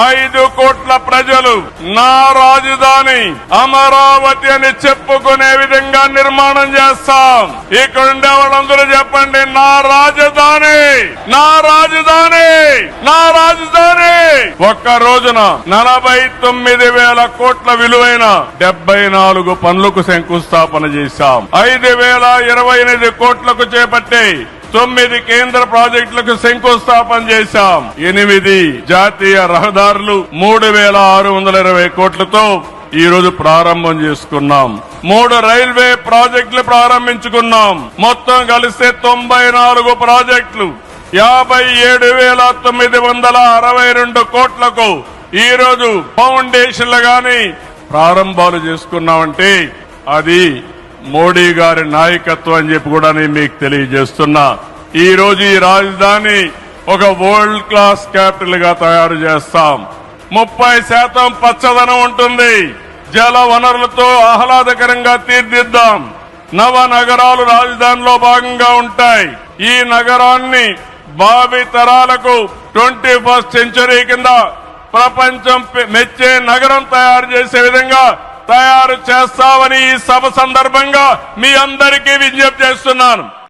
ఐదు కోట్ల ప్రజలు నా రాజధాని అమరావతి అని చెప్పుకునే విధంగా నిర్మాణం చేస్తాం. ఇక్కడ ఉండే వాళ్ళందరూ చెప్పండి నా రాజధాని నా రాజధాని నా రాజధాని. ఒక్క రోజున నలభై తొమ్మిది వేల కోట్ల విలువైన డెబ్బై నాలుగు పనులకు శంకుస్థాపన చేశాం. ఐదు వేల ఇరవై ఎనిమిది కోట్లకు చేపట్టే తొమ్మిది కేంద్ర ప్రాజెక్టులకు శంకుస్థాపన చేశాం. ఎనిమిది జాతీయ రహదారులు మూడు వేల ఆరు వందల ఇరవై కోట్లతో ఈ రోజు ప్రారంభం చేసుకున్నాం. మూడు రైల్వే ప్రాజెక్టులు ప్రారంభించుకున్నాం. మొత్తం కలిస్తే తొంభై నాలుగు ప్రాజెక్టులు. యాభై ఏడు వేల తొమ్మిది వందల అరవై రెండు కోట్లకు ఈ రోజు ఫౌండేషన్లు గాని ప్రారంభాలు చేసుకున్నామంటే అది మోడీ గారి నాయకత్వం అని చెప్పి కూడా నేను మీకు తెలియజేస్తున్నా. ఈ రోజు ఈ రాజధాని ఒక వరల్డ్ క్లాస్ క్యాపిటల్గా తయారు చేస్తాం. ముప్పై శాతం పచ్చదనం ఉంటుంది. జల వనరులతో ఆహ్లాదకరంగా తీర్దిద్దాం నవ నగరాలు రాజధానిలో భాగంగా ఉంటాయి. ఈ నగరాన్ని భావి తరాలకు ట్వంటీ ఫస్ట్ సెంచరీ కింద ప్రపంచం మెచ్చే నగరం తయారు చేసే విధంగా తయారు చేస్తామని ఈ సభ సందర్భంగా మీ అందరికీ విజ్ఞప్తి చేస్తున్నాను.